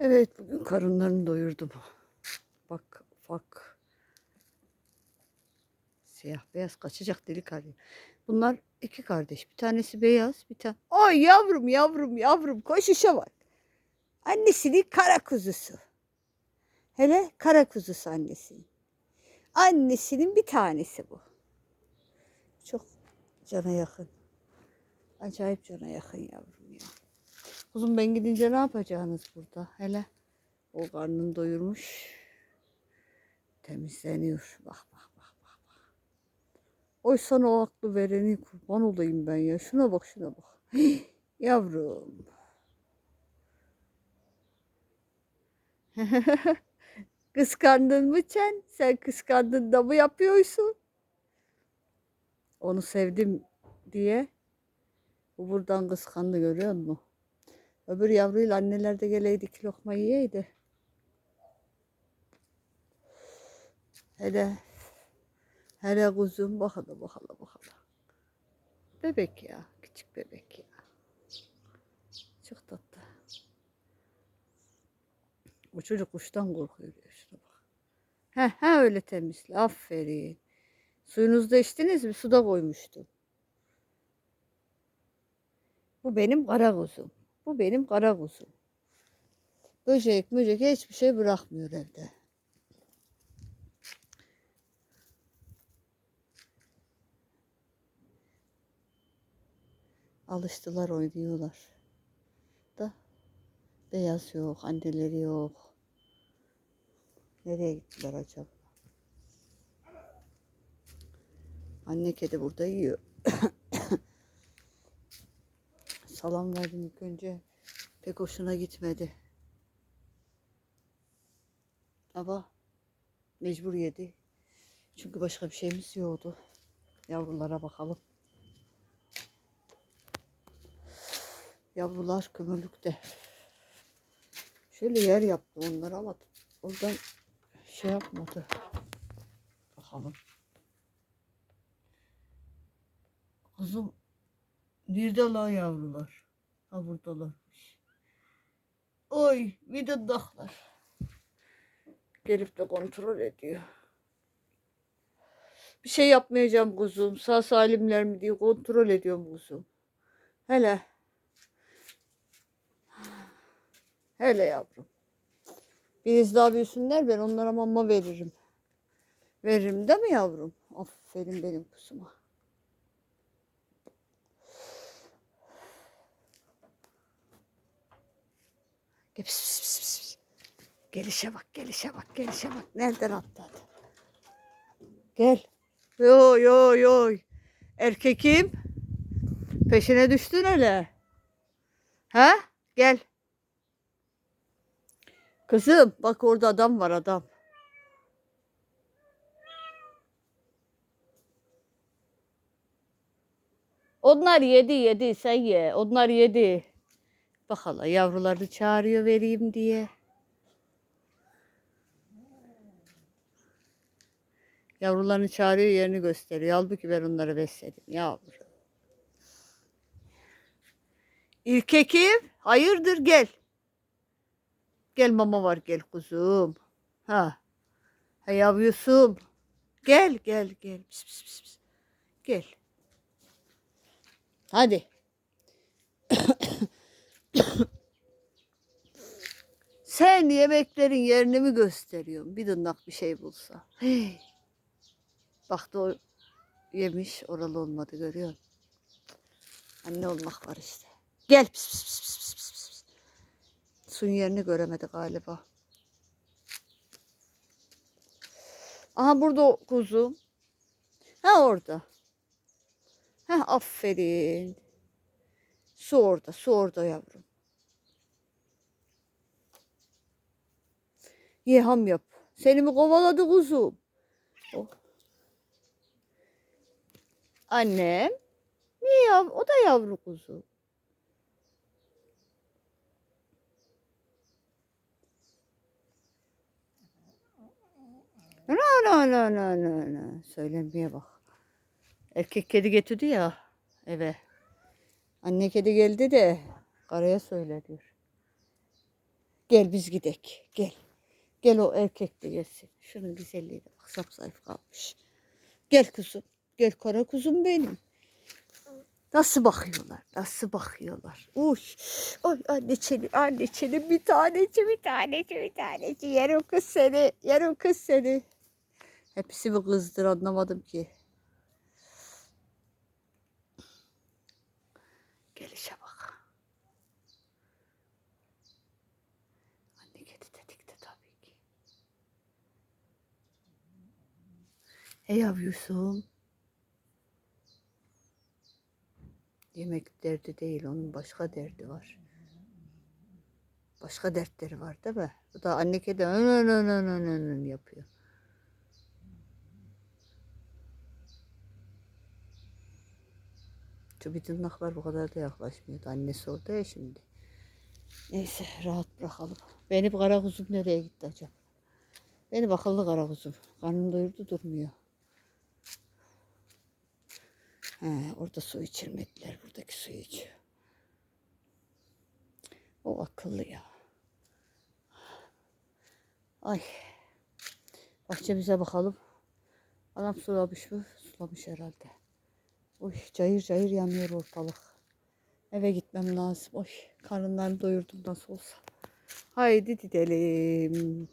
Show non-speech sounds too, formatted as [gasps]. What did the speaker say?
Evet bugün karınlarını doyurdum. Bak ufak. Siyah beyaz kaçacak delik arıyor. Bunlar iki kardeş. Bir tanesi beyaz bir tane. Ay yavrum yavrum yavrum koşuşa bak. Annesinin kara kuzusu. Hele kara kuzusu annesinin. Annesinin bir tanesi bu. Çok cana yakın. Acayip cana yakın yavrum ya. Kuzum ben gidince ne yapacaksınız burada? Hele o karnını doyurmuş. Temizleniyor. Bak bak bak bak. bak. Oy sana o aklı vereni kurban olayım ben ya. Şuna bak şuna bak. [gasps] Yavrum. [laughs] Kıskandın mı sen? Sen kıskandın da mı yapıyorsun? Onu sevdim diye. Bu buradan kıskandı görüyor musun? Öbür yavruyla anneler de geleydi iki lokma yiyeydi. Hele hele kuzum bak hele bak hele bak hele. Bebek ya. Küçük bebek ya. Çok tatlı. Bu çocuk kuştan korkuyor. Şuna bak. He he öyle temizle. Aferin. Suyunuzu da içtiniz mi? Suda koymuştum. Bu benim kara kuzum. Bu benim kara kuzum. Böcek möcek hiçbir şey bırakmıyor evde. Alıştılar oynuyorlar. Da beyaz yok, anneleri yok. Nereye gittiler acaba? Anne kedi burada yiyor. [coughs] Salam verdim ilk önce. Pek hoşuna gitmedi. Ama mecbur yedi. Çünkü başka bir şeyimiz yoktu. Yavrulara bakalım. Yavrular kömürlükte. Şöyle yer yaptı onlar ama oradan şey yapmadı. Bakalım. Kızım lan yavrular? Ha buradalarmış. Oy vidadaklar. Gelip de kontrol ediyor. Bir şey yapmayacağım kuzum. Sağ salimler mi diye kontrol ediyorum kuzum. Hele. Hele yavrum. Biraz daha büyüsünler ben onlara mama veririm. Veririm değil mi yavrum? Aferin benim kuzuma. Pis, pis, pis, pis. Gelişe bak, gelişe bak, gelişe bak. Nereden atladı? Gel. Yo yo yo. Erkekim. Peşine düştün hele. Ha? Gel. Kızım bak orada adam var adam. Onlar yedi yedi sen ye. Onlar yedi. Bak hala yavruları çağırıyor vereyim diye. Yavrularını çağırıyor yerini gösteriyor. Halbuki ben onları besledim yavrum. İlkekim hayırdır gel. Gel mama var gel kuzum. Ha. Ha yavrusum. Gel gel gel. Pis, pis, pis. Gel. Hadi. Sen yemeklerin yerini mi gösteriyorsun? Bir dırnak bir şey bulsa. Hey. Baktı o yemiş oralı olmadı görüyor? Anne olmak var işte. Gel. Pis, pis, pis, pis, pis, pis. Suyun yerini göremedi galiba. Aha burada kuzu. Ha orada. Ha aferin. Su orada, su orada yavrum. Ye ham yap. Seni mi kovaladı kuzum? Oh. Annem. Niye yav? O da yavru kuzu. No no no no no no. Söylemeye bak. Erkek kedi getirdi ya eve. Anne kedi geldi de karaya söyle diyor. Gel biz gidek. Gel. Gel o erkek de gelsin. Şunun güzelliğine bak sapsayıf kalmış. Gel kuzum. Gel kara kuzum benim. Nasıl bakıyorlar? Nasıl bakıyorlar? Uy. Ay anneciğim, anneciğim bir taneci, bir taneci, bir taneci. Yerim kız seni, yerim kız seni. Hepsi mi kızdır anlamadım ki. Gelişe bak. Anne kedi dedik de tabii ki. Hey yavrusun. Yemek derdi değil, onun başka derdi var. Başka dertleri var değil mi? Bu da anne kedi yapıyor. Şu bir tırnaklar bu kadar da yaklaşmıyordu. Annesi orada ya şimdi. Neyse rahat bırakalım. Benim kara kuzum nereye gitti acaba? Benim akıllı kara kuzum. Karnım doyurdu durmuyor. He, orada su içirmediler. Buradaki suyu içiyor. O akıllı ya. Ay. Bahçemize bakalım. Adam sulamış mı? Sulamış herhalde. Oy cayır cayır yanıyor ortalık. Eve gitmem lazım. Oy karınlarını doyurdum nasıl olsa. Haydi gidelim.